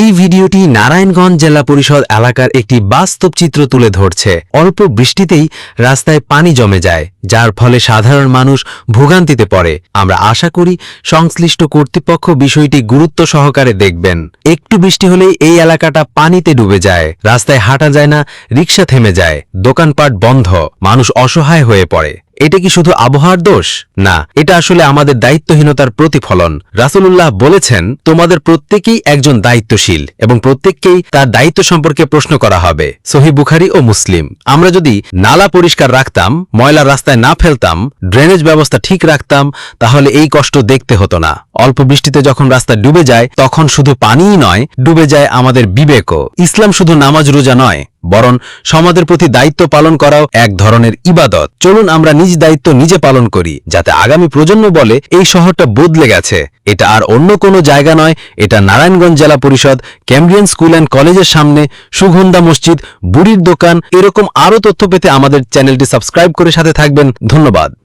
এই ভিডিওটি নারায়ণগঞ্জ জেলা পরিষদ এলাকার একটি বাস্তব চিত্র তুলে ধরছে। অল্প বৃষ্টিতেই রাস্তায় পানি জমে যায়, যার ফলে সাধারণ মানুষ ভোগান্তিতে পড়ে। আমরা আশা করি সংশ্লিষ্ট কর্তৃপক্ষ বিষয়টি গুরুত্ব সহকারে দেখবেন। একটু বৃষ্টি হলেই এই এলাকাটা পানিতে ডুবে যায়, রাস্তায় হাঁটা যায় না রিক্সা থেমে যায়, দোকানপাট বন্ধ, মানুষ অসহায় হয়ে পড়ে। এটা কি শুধু আবহাওয়ার দোষ? না, এটা আসলে আমাদের দায়িত্বহীনতার প্রতিফলন। রাসূলুল্লাহ বলেছেন, তোমাদের প্রত্যেকেই একজন দায়িত্বশীল এবং প্রত্যেককেই তার দায়িত্ব সম্পর্কে প্রশ্ন করা হবে। সহি বুখারি ও মুসলিম। আমরা যদি নালা পরিষ্কার রাখতাম ময়লা রাস্তায় না ফেলতাম, ড্রেনেজ ব্যবস্থা ঠিক রাখতাম, তাহলে এই কষ্ট দেখতে হতো না। অল্প বৃষ্টিতে যখন রাস্তা ডুবে যায়, তখন শুধু পানিই নয়, ডুবে যায় আমাদের বিবেকও। ইসলাম শুধু নামাজ রোজা নয় বরং সমাজের প্রতি দায়িত্ব পালন করাও এক ধরনের ইবাদত। চলুন আমরা নিজ দায়িত্ব নিজে পালন করি, যাতে আগামী প্রজন্ম বলে এই শহরটা বদলে গেছে। এটা আর অন্য কোনো জায়গা নয়, এটা নারায়ণগঞ্জ জেলা পরিষদ ক্যাম্বিয়ান স্কুল অ্যান্ড কলেজের সামনে সুগন্ধা মসজিদ, বুড়ির দোকান, এরকম আরও তথ্য পেতে আমাদের চ্যানেলটি সাবস্ক্রাইব করে সাথে থাকবেন। ধন্যবাদ।